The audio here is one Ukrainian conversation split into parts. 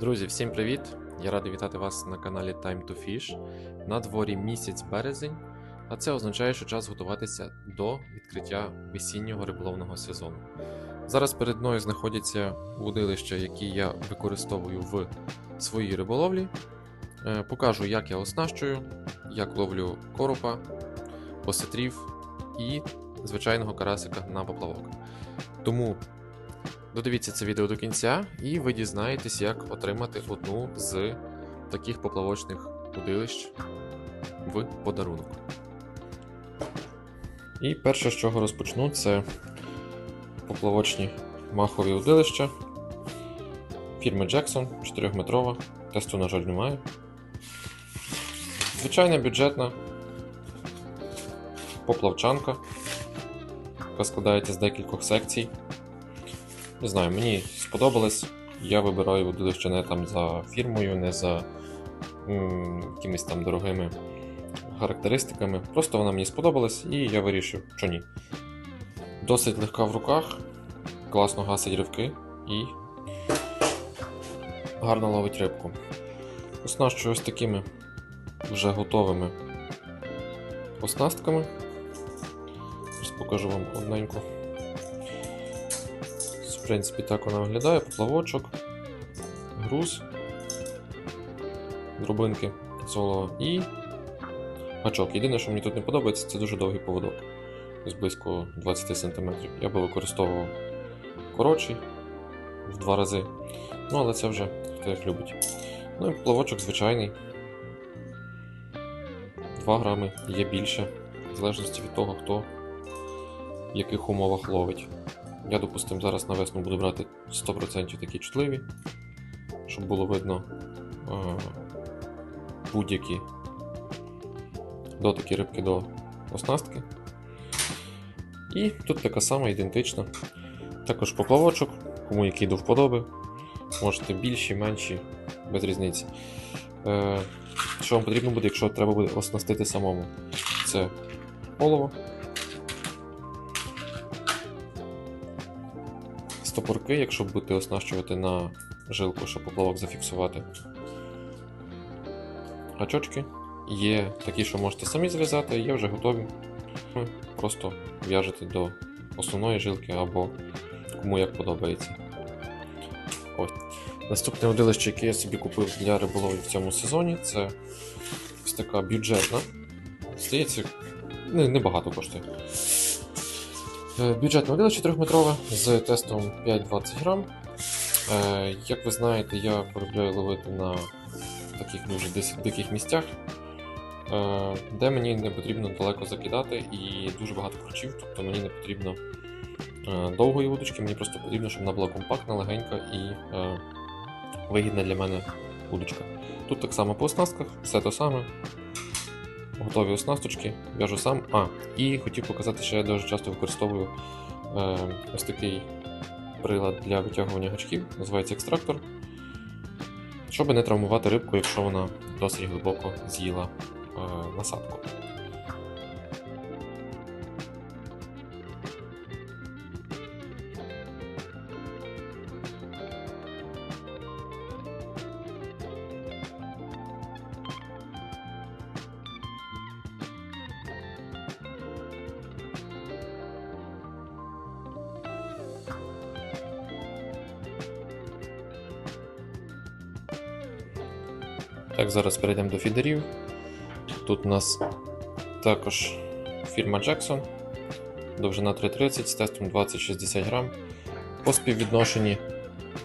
Друзі, всім привіт! Я радий вітати вас на каналі Time to Fish. На дворі місяць березень, а це означає, що час готуватися до відкриття весіннього риболовного сезону. Зараз перед мною знаходяться водилища, які я використовую в своїй риболовлі. Е, Покажу, як я оснащую, як ловлю коропа, осетрів і звичайного карасика на поплавок. Тому Додивіться це відео до кінця, і ви дізнаєтесь, як отримати одну з таких поплавочних удилищ в подарунок. І перше, з чого розпочну, це поплавочні махові удилища фірми Jackson 4-метрова. Тесту, на жаль, немає. Звичайна бюджетна поплавчанка, яка складається з декількох секцій. Не знаю, мені сподобалось. Я вибираю водилище не там за фірмою, не за якимись там дорогими характеристиками. Просто вона мені сподобалась і я вирішив, що ні. Досить легка в руках, класно гасить ривки і гарно ловить рибку. Оснащую ось такими вже готовими оснастками. Зараз покажу вам одненьку. Принципі, так вона виглядає, поплавочок, груз, дробинки соло і гачок. Єдине, що мені тут не подобається, це дуже довгий поводок. Ось близько 20 см. Я би використовував коротший в два рази. Ну, але це вже хто як любить. Ну і плавочок звичайний. 2 грами є більше, в залежності від того, хто в яких умовах ловить. Я, допустим, зараз на весну буду брати 100% такі чутливі, щоб було видно е, будь-які дотики рибки до оснастки. І тут така сама ідентична. Також поплавочок, кому який до вподоби. Можете більші, менші, без різниці. Е, що вам потрібно буде, якщо треба буде оснастити самому? Це олово. Стопорки, якщо будете оснащувати на жилку, щоб поплавок зафіксувати. Гачочки. Є такі, що можете самі зв'язати, є вже готові. Просто в'яжете до основної жилки або кому як подобається. Ось. Наступне удилище, яке я собі купив для риболовлі в цьому сезоні, це ось така бюджетна. Здається, не- небагато коштує. Е, Бюджетне водилище 3-метрове з тестом 5-20 грам. Е, Як ви знаєте, я полюбляю ловити на таких дуже диких місцях, е, де мені не потрібно далеко закидати і дуже багато ключів, тобто мені не потрібно довгої вудочки, мені просто потрібно, щоб вона була компактна, легенька і вигідна для мене вудочка. Тут так само по оснастках, все те саме. Готові оснасточки, в'яжу сам. А, і хотів показати, що я дуже часто використовую е, ось такий прилад для витягування гачків, називається екстрактор. Щоб не травмувати рибку, якщо вона досить глибоко з'їла е, насадку. Так, зараз перейдемо до фідерів. Тут у нас також фірма Jackson, довжина 330 з тестом 20-60 грам. По співвідношенні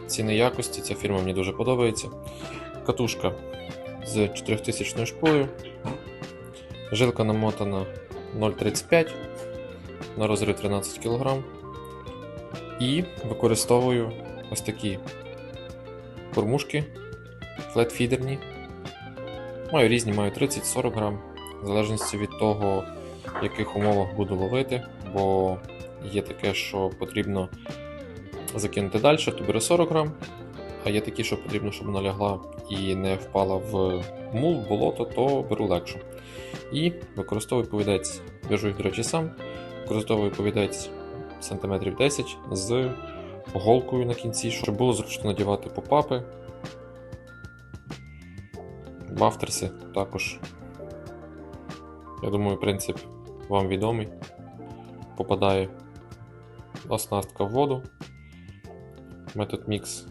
ціни якості ця фірма мені дуже подобається. Катушка з 4000 шпулею. Жилка намотана 0,35 на розрив 13 кг. І використовую ось такі кормушки флетфідерні. Маю різні, маю 30-40 грам, в залежності від того, в яких умовах буду ловити, бо є таке, що потрібно закинути далі, то бере 40 грам, а є такі, що потрібно, щоб вона лягла і не впала в мул, болото, то беру легшу. І використовую повідець, в'яжу їх, до речі, сам, використовую повідець сантиметрів 10 з голкою на кінці, щоб було зручно надівати попапи Бафтерси також. Я думаю, принцип вам відомий. Попадає оснастка в воду. Метод мікс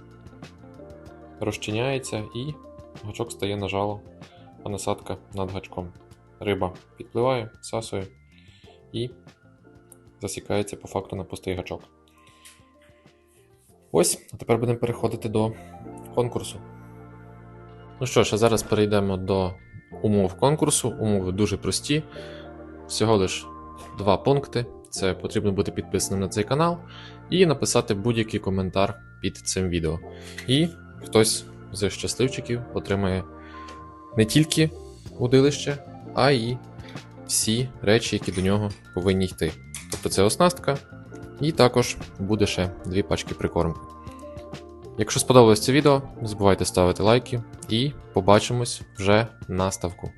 розчиняється і гачок стає на жало, а насадка над гачком. Риба підпливає, всасує і засікається по факту на пустий гачок. Ось, а тепер будемо переходити до конкурсу. Ну що ж, а зараз перейдемо до умов конкурсу. Умови дуже прості. Всього лиш два пункти. Це потрібно бути підписаним на цей канал і написати будь-який коментар під цим відео. І хтось з щасливчиків отримає не тільки удилище, а й всі речі, які до нього повинні йти. Тобто це оснастка, і також буде ще дві пачки прикормки. Якщо сподобалось це відео, не забувайте ставити лайки і побачимось вже на ставку.